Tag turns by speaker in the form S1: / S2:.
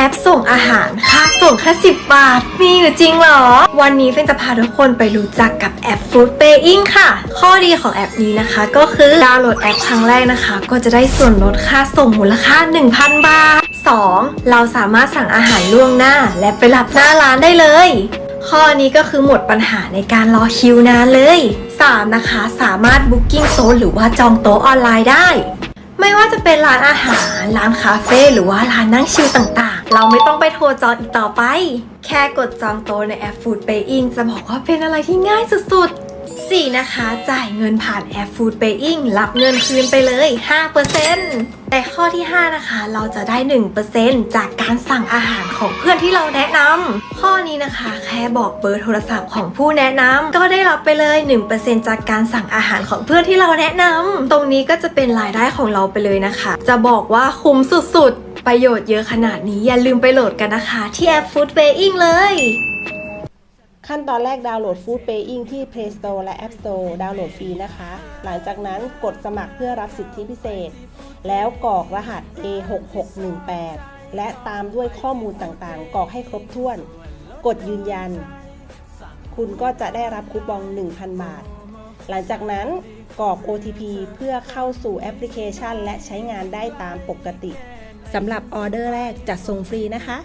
S1: แอปส่งอาหารค่าส่งแค่10บาท มีอยู่จริงเหรอ วันนี้เฟนจะพาทุกคนไปรู้จักกับแอป Food Paying ค่ะ ข้อดีของแอปนี้นะคะ ก็คือดาวน์โหลดแอปครั้งแรกนะคะ ก็จะได้ส่วนลดค่าส่งมูลค่า 1,000 บาท 2. เราสามารถสั่งอาหารล่วงหน้า และไปรับหน้าร้านได้เลย ข้อนี้ก็คือหมดปัญหาในการรอคิวนานเลย 3. นะคะ สามารถบุ๊กิ้งโต๊ะหรือว่าจองโต๊ะออนไลน์ได้ ไม่ว่าจะเป็นร้านอาหาร ร้านคาเฟ่หรือว่าร้านนั่งชิลต่างๆ เราไม่ต้องไปโทรจองอีกต่อไป แค่กดจองโต๊ะในแอป Food Paying จะบอกว่าเป็นอะไรที่ง่ายสุดๆ 4. นะคะ จ่ายเงินผ่านแอป Food Paying รับเงินคืนไปเลย 5%แต่ข้อที่ 5 นะคะ เราจะได้ 1%จากการสั่งอาหารของเพื่อนที่เราแนะนำข้อนี้นะคะ แค่บอกเบอร์โทรศัพท์ของผู้แนะนำก็ได้รับไปเลย 1%จากการสั่งอาหารของเพื่อนที่เราแนะนำตรงนี้ก็จะเป็นรายได้ของเราไปเลยนะคะ จะบอกว่าคุ้มสุดๆ ประโยชน์เยอะขนาดนี้อย่าลืมไปโหลดกันนะคะ ที่แอป Food Paying เลย
S2: ขั้นตอนแรกดาวน์โหลด Food Paying ที่ Play Store และ App Store ดาวน์โหลดฟรีนะคะ หลังจากนั้นกดสมัครเพื่อรับสิทธิพิเศษ แล้วกรอกรหัส A6618 และตามด้วยข้อมูลต่างๆ กรอกให้ครบถ้วน กดยืนยัน คุณก็จะได้รับคูปอง 1,000 บาท หลังจากนั้นกรอก OTP เพื่อเข้าสู่แอปพลิเคชัน และใช้งานได้ตามปกติสำหรับออเดอร์แรกจัดส่งฟรีนะคะ